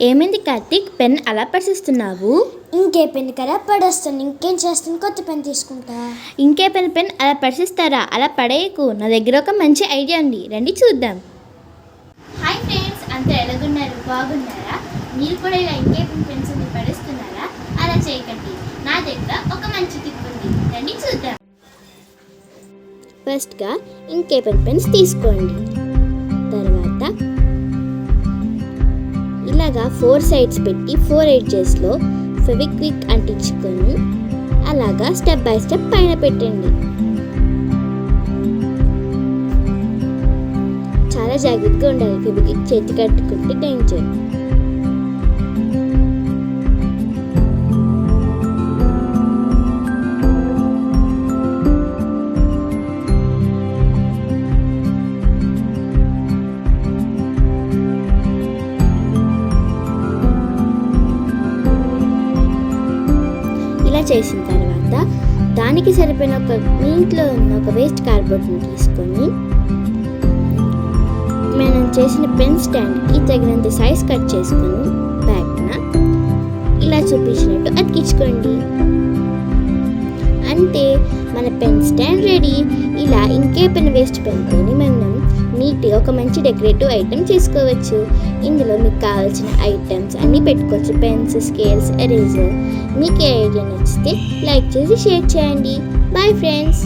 ఏమైంది కార్తీక్? పెన్ అలా పరిసిస్తున్నావు ఇంకే పెన్ కదా పడేస్తాను. ఇంకేం చేస్తాను? కొత్త పెన్ తీసుకుంటా. ఇంకే పెన్ పెన్ అలా పరిసిస్తారా అలా పడేయకు. నా దగ్గర ఒక మంచి ఐడియా ఉంది. రండి చూద్దాం. హాయ్ ఫ్రెండ్స్ అంతా ఎలాగున్నారు? బాగున్నారా? మీరు కూడా ఇలా ఇంకే పెన్ పెన్సిల్ని పడేస్తున్నారా? అలా చేయకండి. నా దగ్గర ఒక మంచి టిప్ ఉంది. రండి చూద్దాం. ఫస్ట్గా ఇంకే పెన్ పెన్స్ తీసుకోండి. అలాగా ఫోర్ సైడ్స్ పెట్టి ఫోర్ ఎడ్జెస్లో ఫెవిక్విక్ అంటించుకొని అలాగా స్టెప్ బై స్టెప్ పైన పెట్టండి. చాలా జాగ్రత్తగా ఉండాలి ఫెవిక్విక్ చేతి కట్టుకుంటే డేంజర్ ఇలా చేసిన తర్వాత దానికి సరిపోయిన ఒక మీ ఇంట్లో ఉన్న ఒక వేస్ట్ కార్డ్బోర్డ్ని తీసుకొని మనం చేసిన పెన్ స్టాండ్కి తగినంత సైజ్ కట్ చేసుకొని బ్యాగ్న ఇలా చూపించినట్టు అతికించుకోండి. అంటే మన పెన్ స్టాండ్ రెడీ ఇలా ఇంకే పెన్ వేస్ట్ పెన్తోని మనం నీట్గా ఒక మంచి డెకరేటివ్ ఐటెం చేసుకోవచ్చు. ఇందులో మీకు కావాల్సిన ఐటమ్స్ అన్నీ పెట్టుకోవచ్చు. Pens scales eraser. మీకు ఏ ఐడియా నచ్చితే లైక్ చేసి షేర్ చేయండి. Bye friends!